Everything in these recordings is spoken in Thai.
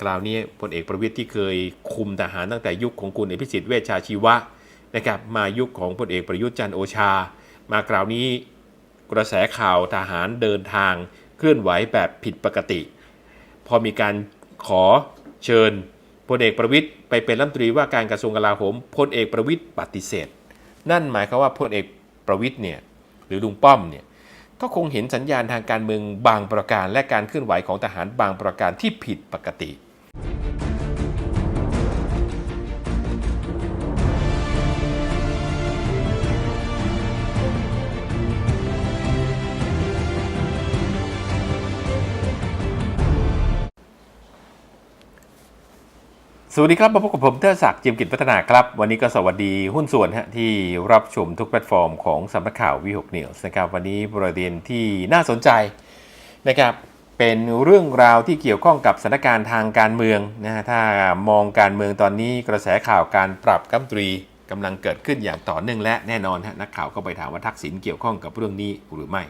คราวนี้พลเอกประวิตยที่เคยคุมทหารตั้งแต่ยุคของคุณอภิสิทธิ์เวชชาชีวะนะครับมายุคของพลเอกประยุทธ์จันโอชา มาคราวนี้กระแสข่าวทหารเดินทางเคลื่อนไหวแบบผิดปกติ พอมีการขอเชิญพลเอกประวิตยไปเป็นรัฐมนตรีว่าการกระทรวงกลาโหมพลเอกประวิตยปฏิเสธ นั่นหมายความว่าพลเอกประวิตยเนี่ยหรือลุงป้อมเนี่ยก็คงเห็นสัญญาณทางการเมืองบางประการ และการเคลื่อนไหวของทหารบางประการที่ผิดปกติ สวัสดีครับมาพบกับผมเทอศักดิ์จิมกิจพัฒนาครับ วันนี้ก็สวัสดีหุ้นส่วนฮะที่รับชมทุกแพลตฟอร์มของสำนักข่าววิหกเนียลนะครับวันนี้ประเด็นที่น่าสนใจนะครับเป็นเรื่องราวที่เกี่ยวข้องกับสถานการณ์ทางการเมืองนะฮะถ้ามองการเมืองตอนนี้กระแสข่าวการปรับกัมตรีกำลังเกิดขึ้นอย่างต่อเนื่องและแน่นอนฮะนักข่าวก็ไปถามว่าทักษิณเกี่ยวข้องกับเรื่องนี้หรือไม่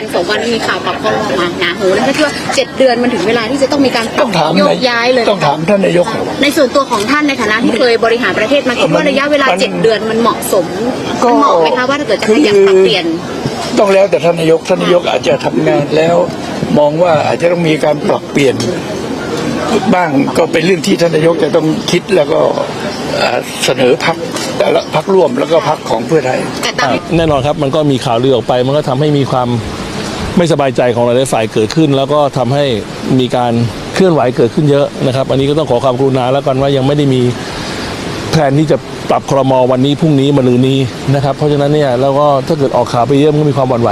นสองวันมีข่าวปรับคอรมอมาหนาหูแล้วก็คิดว่าเจ็ดเดือนมันถึงเวลาที่จะต้องมีการปรัต้บองถามโยนากย้ายเลยต้องถามท่านนายกครับในส่วนตัวของท่านในฐานะที่เคยบริหารประเทศมาคิดว่าระยะเวลามันเจ็ดเดือนมันเหมาะสมก็มันเหมาะไหมคะว่าถ้าเกิดจะขยับปรับเปลี่ยน ต้องแล้วแต่ท่านนายกท่านนายกอาจจะทำงานแล้ว มองว่าอาจจะต้องมีการปรับเปลี่ยนบ้างก็เป็นเรื่องที่ท่านนายกจะต้องคิดแล้วก็เอ่อเสนอพักแต่ละพักร่วมแล้วก็พักของเพื่อไทยแต่ตามแน่นอนครับมันก็มีข่าวลือออกไป มันก็ทำให้มีความ ไม่สบายใจของหลายฝ่ายเกิดขึ้น แล้วก็ทำให้มีการเคลื่อนไหวเกิดขึ้นเยอะนะครับ อันนี้ก็ต้องขอความกรุณาแล้วกันว่ายังไม่ได้มีแผนที่จะปรับครมวันนี้พรุ่งนี้มะรืนนี้นะครับ เพราะฉะนั้นเนี่ยแล้วก็ถ้าเกิดออกข่าวไปเยอะมันก็มีความหวั่นไหว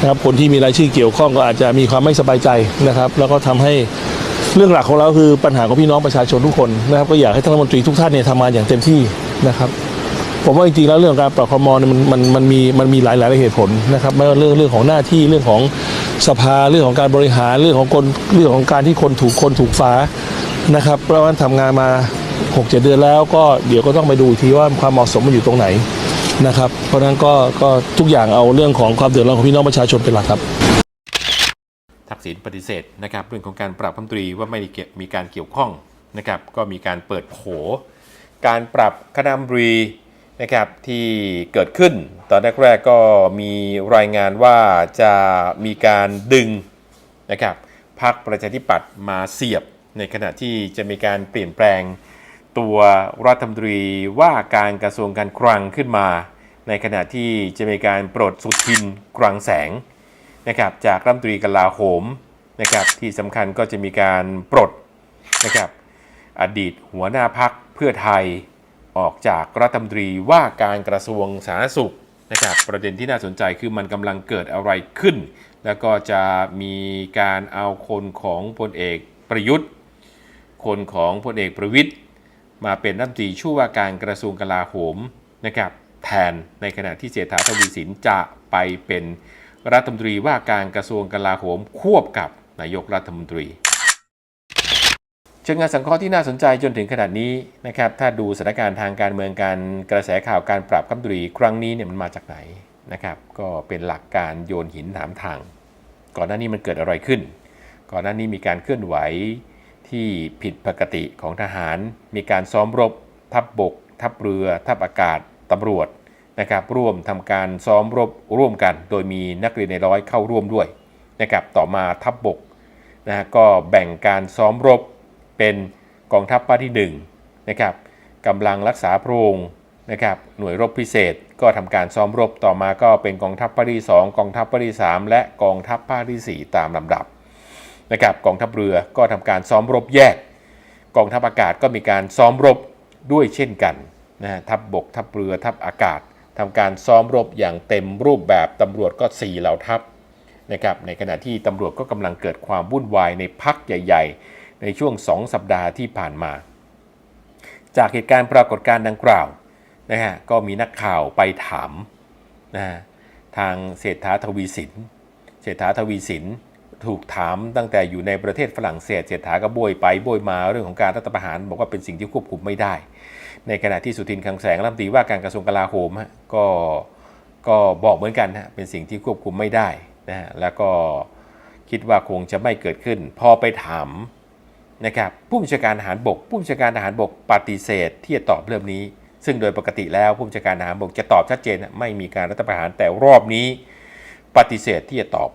นะครับคนที่มีรายชื่อเกี่ยวข้องก็อาจจะมีความไม่สบายใจนะครับ แล้วก็ทำให้เรื่องหลักของเราคือปัญหาของพี่น้องประชาชนทุกคนนะครับ ก็อยากให้ท่านรัฐมนตรีทุกท่านเนี่ยทำงานอย่างเต็มที่นะครับ ผมว่าจริงๆแล้วเรื่องการปรับครมเนี่ยมันมันมันมีมันมีหลายหลายเหตุผลนะครับไม่ว่าเรื่องเรื่องของหน้าที่เรื่องของสภาเรื่องของการบริหารเรื่องของคนเรื่องของการที่คนถูกคนถูกฟ้านะครับเพราะว่าทำงานมา6กเเดือนแล้วก็เดี๋ยวก็ต้องไปดูอีกทีว่าความเหมาะสมมันอยู่ตรงไหนนะครับเพราะฉะนั้นก็ก็ทุกอย่างเอาเรื่องของความเดือดร้อนของพี่น้องประชาชนเป็นหลักครับ ทักษิณปฏิเสธนะครับเรื่องของการปรับรัมตรีว่าไม่ได้เกี่ยมีการเกี่ยวข้องนะครับก็มีการเปิดโผ การปรับคณะมนตรี นะครับที่เกิดขึ้น ตอนแรกๆก็มีรายงานว่าจะมีการดึงนะครับพรรคประชาธิปัตย์มาเสียบ ในขณะที่จะมีการเปลี่ยนแปลงตัวรัฐมนตรีว่าการกระทรวงการคลังขึ้นมา ในขณะที่จะมีการปลดสุทินคลังแสงนะครับจากรัฐมนตรีกลาโหมนะครับที่สำคัญก็จะมีการปลดนะครับอดีตหัวหน้าพักเพื่อไทย ออกจากรัฐมนตรีว่าการกระทรวงสาธารณสุขนะครับประเด็นที่น่าสนใจคือมันกำลังเกิดอะไรขึ้น แล้วก็จะมีการเอาคนของพลเอกประยุทธ์ คนของพลเอกประวิทย์มาเป็นรัฐมนตรีช่วยว่าการกระทรวงกลาโหมนะครับแทนในขณะที่เศรษฐาทวีสินจะไปเป็นรัฐมนตรีว่าการกระทรวงกลาโหมควบกับนายกรัฐมนตรี ชิงงานสังเคราะห์ที่น่าสนใจจนถึงขนาดนี้นะครับถ้าดูสถานการณ์ทางการเมืองการกระแสข่าวการปรับรัมนตรีครั้งนี้เนี่ยมันมาจากไหนนะครับก็เป็นหลักการโยนหินถามทาง ก่อนหน้านี้มันเกิดอะไรขึ้น ก่อนหน้านี้มีการเคลื่อนไหวที่ผิดปกติของทหาร มีการซ้อมรบ ทัพบบก ทัพเรือ ทัพอากาศตำรวจนะครับร่วมทำการซ้อมรบร่วมกัน โดยมีนักเรียนในร้อยเข้าร่วมด้วยนะครับต่อมาทัพบบกนะฮะก็แบ่งการซ้อมรบ เป็นกองทัพภาคที่1นะครับกำลังรักษาพระองค์นะครับหน่วยรบพิเศษก็ทำการซ้อมรบต่อมาก็เป็นกองทัพภาคที่ 2 กองทัพภาคที่ 3 และกองทัพภาคทีสี่4 ตามลำดับนะครับกองทัพเรือก็ทำการซ้อมรบแยก กองทัพอากาศก็มีการซ้อมรบด้วยเช่นกันนะฮะทัพบบกทัพเรือทัพอากาศทำการซ้อมรบอย่างเต็มรูปแบบตำรวจก็ 4 เหล่าทัพนะครับในขณะที่ตำรวจก็กำลังเกิดความวุ่นวายในพักใหญ่ ๆ ในช่วง 2 สัปดาห์ที่ผ่านมา จากเหตุการณ์ปรากฏการณ์ดังกล่าวนะฮะก็มีนักข่าวไปถามนะฮะทางเศรษฐาทวีสินเศรษฐาทวีสินถูกถามตั้งแต่อยู่ในประเทศฝรั่งเศสเศรษฐาก็โบยไปโบยมาเรื่องของการรัฐประหาร บอกว่าเป็นสิ่งที่ควบคุมไม่ได้ ในขณะที่สุทินคังแสงรัฐมนตรีว่าการกระทรวงกลาโหมก็ก็บอกเหมือนกันฮะเป็นสิ่งที่ควบคุมไม่ได้นะฮะแล้วก็คิดว่าคงจะไม่เกิดขึ้น พอไปถาม นะครับผู้บัญชาการทหารบก ผู้บัญชาการทหารบกปฏิเสธ ที่จะตอบเรื่องนี้ ซึ่งโดยปกติแล้วผู้บัญชาการทหารบกจะตอบชัดเจนไม่มีการรัฐประหารแต่รอบนี้ ปฏิเสธที่จะตอบ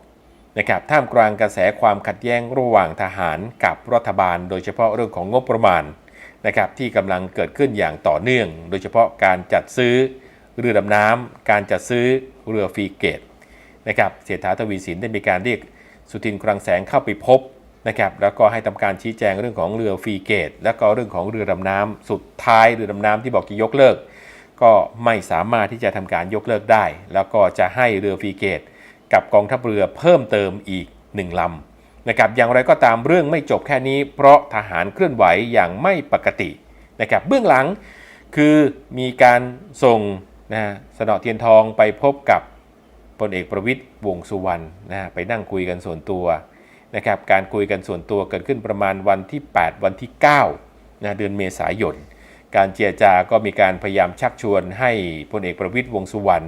นะครับท่ามกลางกระแสความขัดแย้งระหว่างทหารกับรัฐบาล โดยเฉพาะเรื่องของงบประมาณนะครับที่กำลังเกิดขึ้นอย่างต่อเนื่อง โดยเฉพาะการจัดซื้อเรือดำน้ำการจัดซื้อเรือฟรีเกตนะครับเศรษฐาทวีสินได้มีการเรียกสุทินคลังแสงเข้าไปพบ นะครับแล้วก็ให้ทำการชี้แจงเรื่องของเรือฟรีเกต แล้วก็เรื่องของเรือดำน้ำสุดท้ายเรือดำน้ำที่บอกจะยกเลิก ก็ไม่สามารถที่จะทำการยกเลิกได้ แล้วก็จะให้เรือฟรีเกต กับกองทัพเรือเพิ่มเติมอีกหนึ่งลำนะครับอย่างไรก็ตามเรื่องไม่จบแค่นี้ เพราะทหารเคลื่อนไหวอย่างไม่ปกตินะครับเบื้องหลังคือมีการส่งนะฮะสนอเทียนทองไปพบกับพลเอกประวิตย์วงสุวรรณนะฮะไปนั่งคุยกันส่วนตัว นะครับการคุยกันส่วนตัวเกิดขึ้นประมาณวันที่ 8 วันที่9นะเดือนเมษายน การเจรจาก็มีการพยายามชักชวนให้พลเอกประวิตยวงสุวรรณ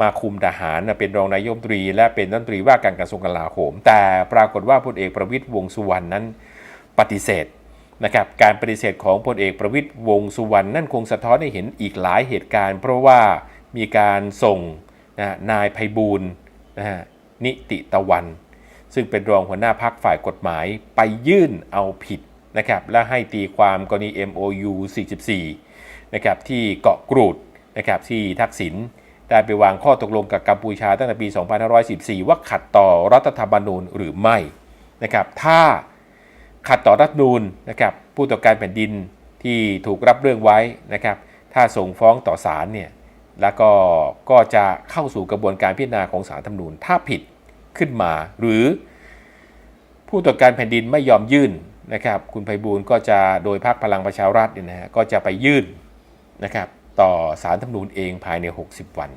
มาคุมทหารเป็นรองนายมนตรี และเป็นรัฐมนตรีว่าการกระทรวงกลาโหม แต่ปรากฏว่าพลเอกประวิตยวงสุวรรณนั้นปฏิเสธนะครับการปฏิเสธของพลเอกประวิตยวงสุวรรณนั่นคงสะท้อนให้เห็นอีกหลายเหตุการณ์ เพราะว่ามีการส่งนะนายไพบูลนะฮะนิติตะวัน ซึ่งเป็นรองหัวหน้าพักฝ่ายกฎหมายไปยื่นเอาผิดนะครับและให้ตีความกรณี MOU 44นะครับที่เกาะกรูดนะครับที่ทักษิณได้ไปวางข้อตกลงกับกัมพูชาตั้งแต่ปี 2514 ว่าขัดต่อรัฐธรรมนูญหรือไม่นะครับถ้าขัดต่อรัฐนูญนะครับผู้ตรวจการแผ่นดินที่ถูกรับเรื่องไว้นะครับถ้าส่งฟ้องต่อศาลเนี่ยแล้วก็ก็จะเข้าสู่กระบวนการพิจารณาของศาลธรรมนูญถ้าผิด ขึ้นมา หรือผู้ตรวจการแผ่นดินไม่ยอมยื่นนะครับ คุณไพบูลก็จะโดยพรรคพลังประชารัฐเนี่ยนะฮะก็จะไปยื่นนะครับต่อสารธรรมนูญเองภายใน 60 วัน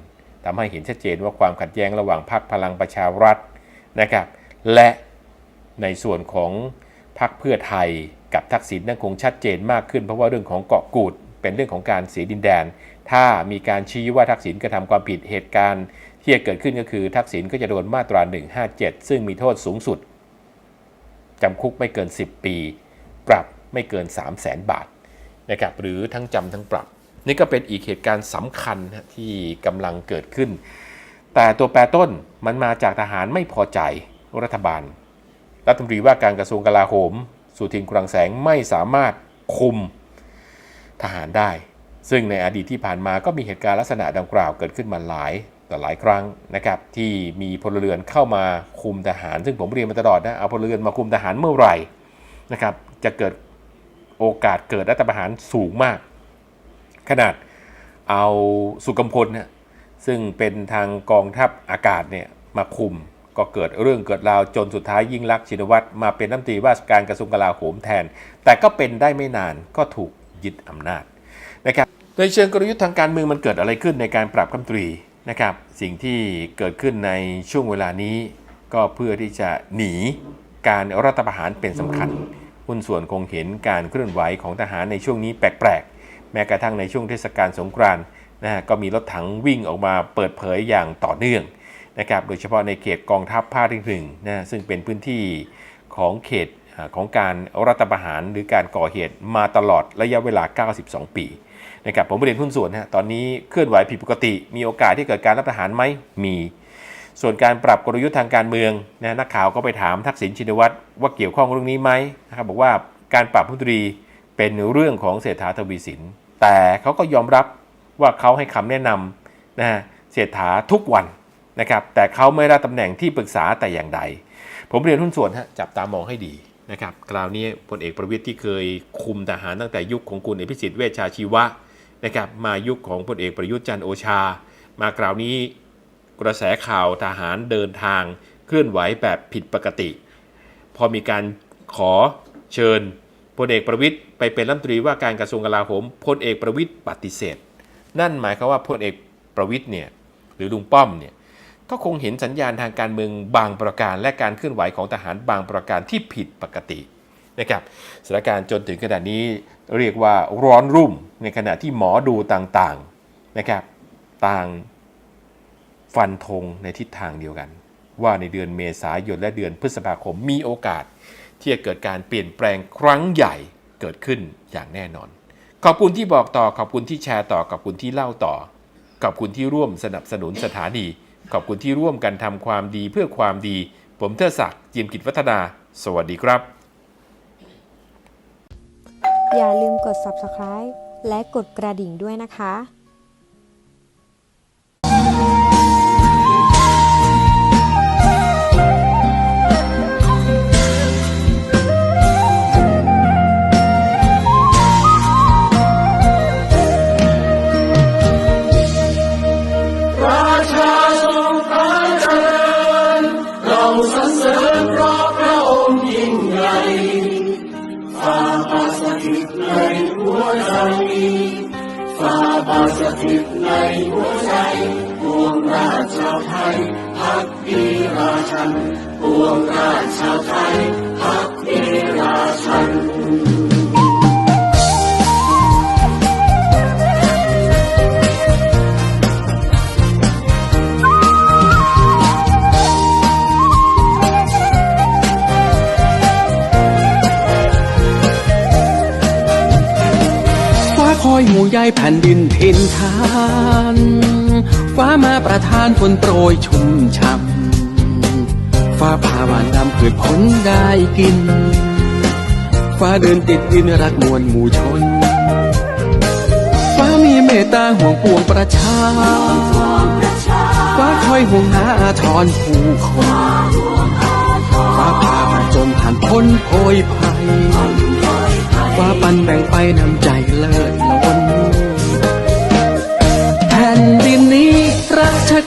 ทำให้เห็นชัดเจนว่าความขัดแย้งระหว่างพรรคพลังประชารัฐนะครับและในส่วนของพรรคเพื่อไทยกับทักษิณนั่นคงชัดเจนมากขึ้น เพราะว่าเรื่องของเกาะกูด เป็นเรื่องของการเสียดินแดน ถ้ามีการชี้ว่าทักษิณกระทำความผิดเหตุการณ์ ที่จะเกิดขึ้นก็คือทักษิณก็จะโดนมาตรา 157 ซึ่งมีโทษสูงสุดจำคุกไม่เกิน 10 ปี ปรับไม่เกิน 3 0 0แสนบาทนะครับหรือทั้งจำทั้งปรับ นี่ก็เป็นอีกเหตุการณ์สำคัญที่กำลังเกิดขึ้น แต่ตัวแปรต้นมันมาจากทหารไม่พอใจรัฐบาล รัฐมนตรีว่าการกระทรวงกลาโหม สุทินคลังแสงไม่สามารถคุม ทหารได้ ซึ่งในอดีตที่ผ่านมาก็มีเหตุการณ์ลักษณะดังกล่าวเกิดขึ้นมาหลายต่อหลายครั้งนะครับที่มีพลเรือนเข้ามาคุมทหาร ซึ่งผมเรียนมาตลอดนะเอาพลเรือนมาคุมทหารเมื่อไหร่นะครับจะเกิดโอกาสเกิดรัฐประหารสูงมาก ขนาดเอาสุกัมพลเนี่ยซึ่งเป็นทางกองทัพอากาศเนี่ยมาคุมก็เกิดเรื่องเกิดราวจนสุดท้ายยิ่งลักษณ์ชินวัตรมาเป็นรัฐมนตรีว่าการกระทรวงกลาโหมแทน แต่ก็เป็นได้ไม่นานก็ถูก ยึดอำนาจนะครับในเชิงกลยุทธ์ทางการเมืองมันเกิดอะไรขึ้นในการปรับคำตรีนะครับ สิ่งที่เกิดขึ้นในช่วงเวลานี้ ก็เพื่อที่จะหนีการรัฐประหารเป็นสำคัญหุ้นส่วนคงเห็นการเคลื่อนไหวของทหารในช่วงนี้แปลกๆ แม้กระทั่งในช่วงเทศกาลสงกรานต์นะฮะก็มีรถถังวิ่งออกมาเปิดเผยอย่างต่อเนื่องนะครับ โดยเฉพาะในเขตกองทัพภาคที่หนึ่งนะซึ่งเป็นพื้นที่ของเขต ของการรัฐประหารหรือการก่อเหตุมาตลอดระยะเวลา 92 ปีนะครับผมเรียนหุ้นส่วนนะตอนนี้เคลื่อนไหวผิดปกติ มีโอกาสที่เกิดการรัฐประหารไหมมี ส่วนการปรับกลยุทธ์ทางการเมืองนะนักข่าวก็ไปถามทักษิณชินวัตรว่าเกี่ยวข้องเรื่องนี้ไหมนะครับบอกว่าการปรับผู้ตรีเป็นเรื่องของเศรษฐาทวีสิน แต่เขาก็ยอมรับว่าเขาให้คำแนะนำนะเศรษฐาทุกวันนะครับแต่เขาไม่ได้ตำแหน่งที่ปรึกษาแต่อย่างใด ผมเรียนหุ้นส่วนฮะจับตามองให้ดี นะครับคราวนี้พลเอกประวิตยที่เคยคุมทหารตั้งแต่ยุคของคุณเอพิสิทธิ์เวชชาชีวะนะครับมายุคของพลเอกประยุทธ์จันโอชา มาคราวนี้กระแสข่าวทหารเดินทางเคลื่อนไหวแบบผิดปกติ พอมีการขอเชิญพลเอกประวิตยไปเป็นรัฐมนตรีว่าการกระทรวงกลาโหมพลเอกประวิตยปฏิเสธ นั่นหมายความว่าพลเอกประวิตยเนี่ยหรือลุงป้อมเนี่ย ก็คงเห็นสัญญาณทางการเมืองบางประการ และการเคลื่อนไหวของทหารบางประการที่ผิดปกตินะครับสถานการณ์จนถึงขนาดนี้เรียกว่าร้อนรุ่มในขณะที่หมอดูต่างๆนะครับต่างฟันธงในทิศทางเดียวกัน ว่าในเดือนเมษายนและเดือนพฤษภาคมมีโอกาส ที่จะเกิดการเปลี่ยนแปลงครั้งใหญ่เกิดขึ้นอย่างแน่นอน ขอบคุณที่บอกต่อขอบคุณที่แชร์ต่อขอบคุณที่เล่าต่อขอบคุณที่ร่วมสนับสนุนสถานี ขอบคุณที่ร่วมกันทำความดีเพื่อความดี ผมเทดศักดิ์จิมกิจวัฒนา สวัสดีครับ อย่าลืมกด subscribe และกดกระดิ่งด้วยนะคะ ถิตในหัวใจปวงราชาวไทยพักดีราชันปวงราชาวไทยพักดีราชัน อยห่วงใยแผ่นดินทินทานฟ้ามาประทานฝนโปรยชุ่มช่ำฟ้าพาหวานนำพืชผลได้กิน ฟ้าเดินติดดินรักมวลหมู่ชน ฟ้ามีเมตตาห่วงปวงประชา ฟ้าคอยห่วงหาอาทรผู้คนฟ้าพามาจนผ่านพ้นโพยภัย ฟ้าปันแบ่งไปน้ำใจเลิศ